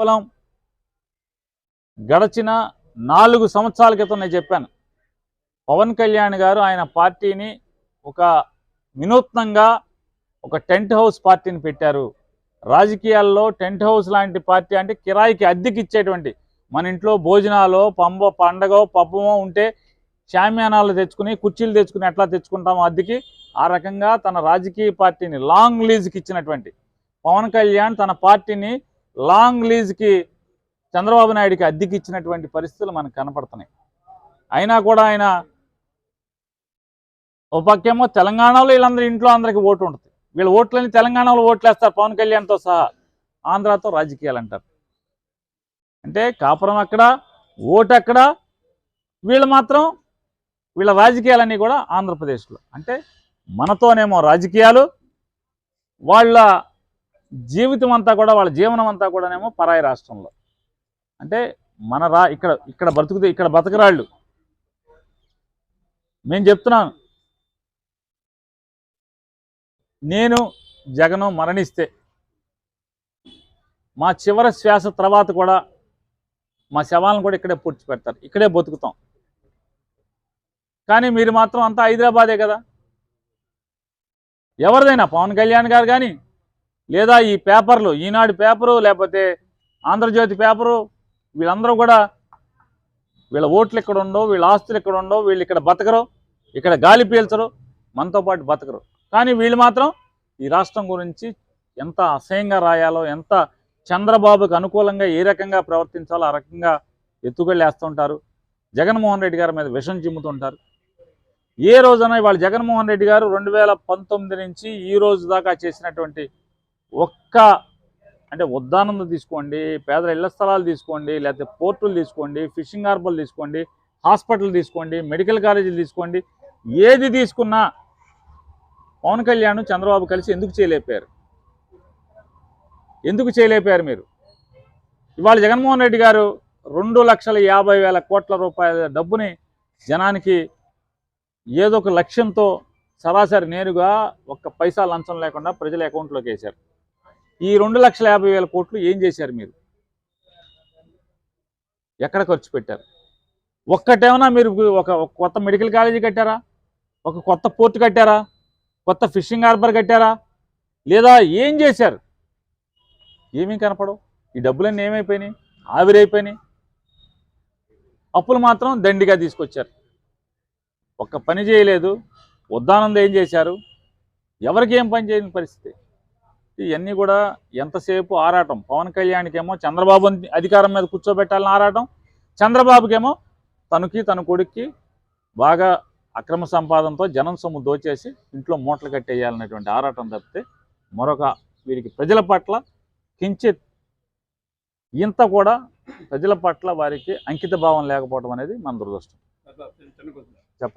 కేవలం గడచిన నాలుగు సంవత్సరాల క్రితం నేను చెప్పాను. పవన్ కళ్యాణ్ గారు ఆయన పార్టీని ఒక వినూత్నంగా ఒక టెంట్ హౌస్ పార్టీని పెట్టారు. రాజకీయాల్లో టెంట్ హౌస్ లాంటి పార్టీ అంటే కిరాయికి అద్దెకి ఇచ్చేటువంటి మన ఇంట్లో భోజనాలు పంబ పండగ పబ్బమో ఉంటే షామ్యానాలు తెచ్చుకుని కుర్చీలు తెచ్చుకుని ఎట్లా తెచ్చుకుంటామో అద్దెకి ఆ రకంగా తన రాజకీయ పార్టీని లాంగ్ లీజ్కి ఇచ్చినటువంటి పవన్ కళ్యాణ్ తన పార్టీని లాంగ్ లీజ్కి చంద్రబాబు నాయుడికి అద్దెకి ఇచ్చినటువంటి పరిస్థితులు మనకు కనపడుతున్నాయి. అయినా కూడా ఆయన ఓ పక్కేమో తెలంగాణలో వీళ్ళందరూ ఇంట్లో అందరికి ఓటు ఉంటుంది. వీళ్ళ ఓట్లని తెలంగాణలో ఓట్లేస్తారు. పవన్ కళ్యాణ్తో సహా ఆంధ్రాతో రాజకీయాలు అంటారు అంటే కాపురం అక్కడ ఓటు అక్కడ వీళ్ళు మాత్రం వీళ్ళ రాజకీయాలన్నీ కూడా ఆంధ్రప్రదేశ్లో. అంటే మనతోనేమో రాజకీయాలు వాళ్ళ జీవితం అంతా కూడా వాళ్ళ జీవనం అంతా కూడానేమో పరాయి రాష్ట్రంలో. అంటే మన రా ఇక్కడ ఇక్కడ బ్రతుకుతే ఇక్కడ బతకరాళ్ళు. నేను చెప్తున్నాను నేను జగను మరణిస్తే మా చివరి శ్వాస తర్వాత కూడా మా శవాలను కూడా ఇక్కడే పూడ్చి పెడతారు. ఇక్కడే బతుకుతాం. కానీ మీరు మాత్రం అంతా హైదరాబాదే కదా. ఎవరిదైనా పవన్ కళ్యాణ్ గారు కానీ లేదా ఈ పేపర్లు ఈనాడు పేపరు లేకపోతే ఆంధ్రజ్యోతి పేపరు వీళ్ళందరూ కూడా వీళ్ళ ఓట్లు ఇక్కడ ఉండవు వీళ్ళ ఆస్తులు ఇక్కడ ఉండవు వీళ్ళు ఇక్కడ బతకరు ఇక్కడ గాలి పీల్చరు మనతో పాటు బతకరు. కానీ వీళ్ళు మాత్రం ఈ రాష్ట్రం గురించి ఎంత అసహ్యంగా రాయాలో ఎంత చంద్రబాబుకు అనుకూలంగా ఏ రకంగా ప్రవర్తించాలో ఆ రకంగా ఎత్తుగళ్ళు వేస్తుంటారు జగన్మోహన్ రెడ్డి గారి మీద విషం చిమ్ముతుంటారు. ఏ రోజైనా వాళ్ళు జగన్మోహన్ రెడ్డి గారు రెండు వేల పంతొమ్మిది నుంచి ఈ రోజు దాకా చేసినటువంటి ఒక్క అంటే ఉద్దానందం తీసుకోండి పేదల ఇళ్ళ స్థలాలు తీసుకోండి లేకపోతే పోర్టులు తీసుకోండి ఫిషింగ్ హార్బర్లు తీసుకోండి హాస్పిటల్ తీసుకోండి మెడికల్ కాలేజీలు తీసుకోండి ఏది తీసుకున్నా పవన్ కళ్యాణ్ చంద్రబాబు కలిసి ఎందుకు చేయలేపారు? ఎందుకు చేయలేపారు మీరు? ఇవాళ జగన్మోహన్ రెడ్డి గారు రెండు లక్షల యాభై వేల కోట్ల రూపాయల డబ్బుని జనానికి ఏదో ఒక లక్ష్యంతో సరాసరి నేరుగా ఒక్క పైసా లంచం లేకుండా ప్రజల అకౌంట్లోకి వేశారు. ఈ రెండు లక్షల యాభై వేల కోట్లు ఏం చేశారు మీరు? ఎక్కడ ఖర్చు పెట్టారు? ఒక్కటేమన్నా మీరు ఒక కొత్త మెడికల్ కాలేజీ కట్టారా? ఒక కొత్త పోర్ట్ కట్టారా? కొత్త ఫిషింగ్ హార్బర్ కట్టారా? లేదా ఏం చేశారు? ఏమీ కనపడవు. ఈ డబ్బులన్నీ ఏమైపోయినాయి? ఆవిరైపోయినాయి. అప్పులు మాత్రం దండిగా తీసుకొచ్చారు. ఒక్క పని చేయలేదు. ఉద్దానంద ఏం చేశారు? ఎవరికి ఏం పని చేయని పరిస్థితి? ఇవన్నీ కూడా ఎంతసేపు ఆరాటం? పవన్ కళ్యాణ్కేమో చంద్రబాబు అధికారం మీద కూర్చోబెట్టాలని ఆరాటం. చంద్రబాబుకేమో తనకి తన కొడుక్కి బాగా అక్రమ సంపాదనతో జనం సొమ్ము దోచేసి ఇంట్లో మూటలు కట్టేయాలనేటువంటి ఆరాటం తప్పితే మరొక వీరికి ప్రజల పట్ల కించిత్ ఇంత కూడా ప్రజల పట్ల వారికి అంకిత భావం లేకపోవడం అనేది మన దురదృష్టం.